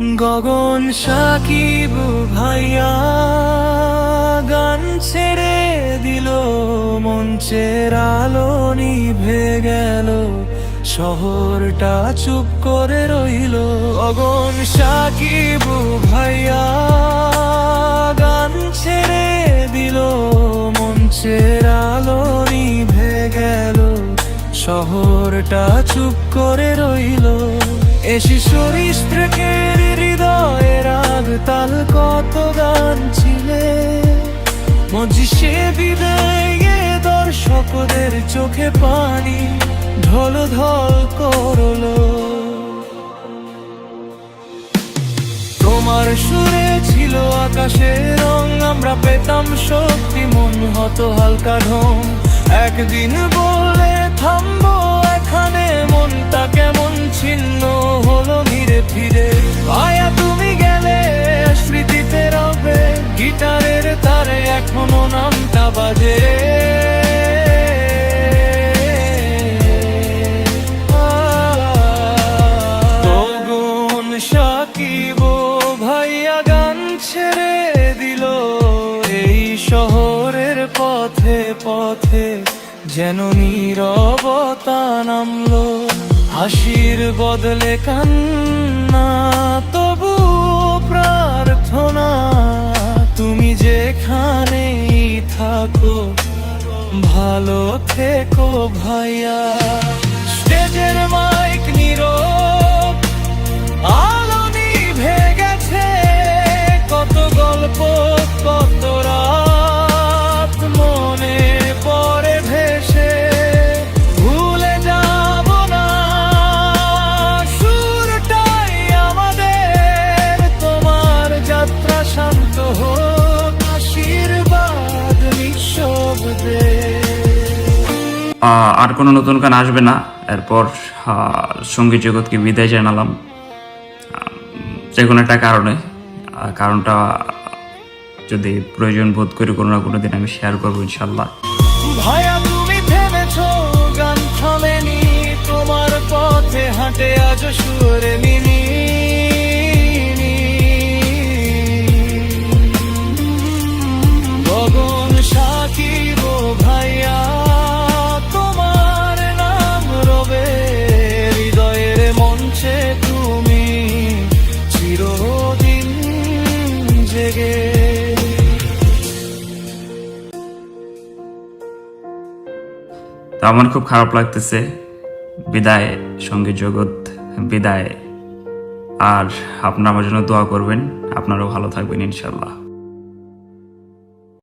গগন সাকিব ভাইয়া গান ছেড়ে দিল মঞ্চের আলো নিভে গেল, শহরটা চুপ করে রইল। গগন সাকিব ভাইয়া গান ছেড়ে দিল মঞ্চের আলো নিভে গেল, শহরটা চুপ করে রইল। এ শিশুর স্ত্রীকের হৃদয়ের আগ তাল কত গান ছিলে? মজি সে বিদায়ে দর্শকদের চোখে পানি, ঢল ঢল করল। তোমার সুরে ছিল আকাশের রং, আমরা পেতাম শক্তি মন হতো হালকা ঢং। একদিন বলে থামবো এখানে, মনটা কেমন ধীরে ধীরে আয়া তুমি গেলে স্মৃতিতে রবে গিটারের তারে এখনও নামটা বাজে। ভাইয়া, গান ছেড়ে দিল। এই শহরের পথে পথে যেন নীরবতা নামলো। হাসির বদলে কান্না তবু প্রার্থনা, তুমি যেখানে থাকো, ভালো থেকো ভাইয়া। স্টেজের মাইক নীরব আলো আর কোনো নতুন গান আসবে না। এরপর সংগীত জগৎকে বিদায় জানালাম। যে কোনো একটা কারণে। কারণটা যদি প্রয়োজন বোধ করি কোনো না কোনো দিন আমি শেয়ার করব ইনশাল্লাহ তোমার পথে হাঁটে আজ সুরে তো আমার খুব খারাপ লাগতেছে। বিদায় সংগীত জগৎ, বিদায়। আর আপনার আমার জন্য দোয়া করবেন। আপনারাও ভালো থাকবেন ইনশাল্লাহ